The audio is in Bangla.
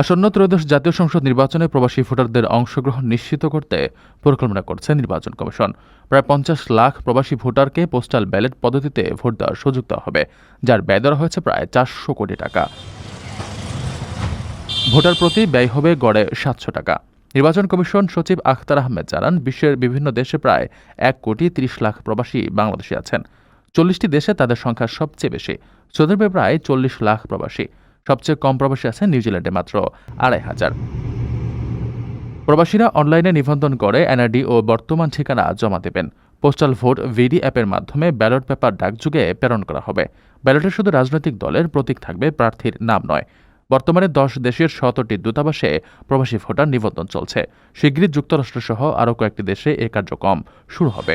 আসন্ন ত্রয়োদশ জাতীয় সংসদ নির্বাচনে প্রবাসী ভোটারদের অংশগ্রহণ নিশ্চিত করতে পরিকল্পনা করছে নির্বাচন কমিশন। প্রায় পঞ্চাশ লাখ প্রবাসী ভোটারকে পোস্টাল ব্যালট পদ্ধতিতে ভোট দেওয়ার সুযোগ দেওয়া হবে, যার ব্যয় দেওয়া হয়েছে প্রায় চারশো কোটি টাকা। ভোটার প্রতি ব্যয় হবে গড়ে সাতশো টাকা। নির্বাচন কমিশন সচিব আখতার আহমেদ জানান, বিশ্বের বিভিন্ন দেশে প্রায় এক কোটি তিরিশ লাখ প্রবাসী বাংলাদেশে আছেন। চল্লিশটি দেশে তাদের সংখ্যা সবচেয়ে বেশি। সৌদি প্রায় চল্লিশ লাখ প্রবাসী। সবচেয়ে কম প্রবাসী আছে নিউজিল্যান্ডে মাত্র আড়াই হাজার। প্রবাসীরা অনলাইনে নিবন্ধন করে এনআরডি ও বর্তমান ঠিকানা জমা দেবেন। পোস্টাল ভোট ভিডি অ্যাপের মাধ্যমে ব্যালট পেপার ডাকযুগে প্রেরণ করা হবে। ব্যালটে শুধু রাজনৈতিক দলের প্রতীক থাকবে, প্রার্থীর নাম নয়। বর্তমানে দশ দেশের সতেরোটি দূতাবাসে প্রবাসী ভোটার নিবন্ধন চলছে। শিগগিরই যুক্তরাষ্ট্রসহ আরও কয়েকটি দেশে এ কার্যক্রম শুরু হবে।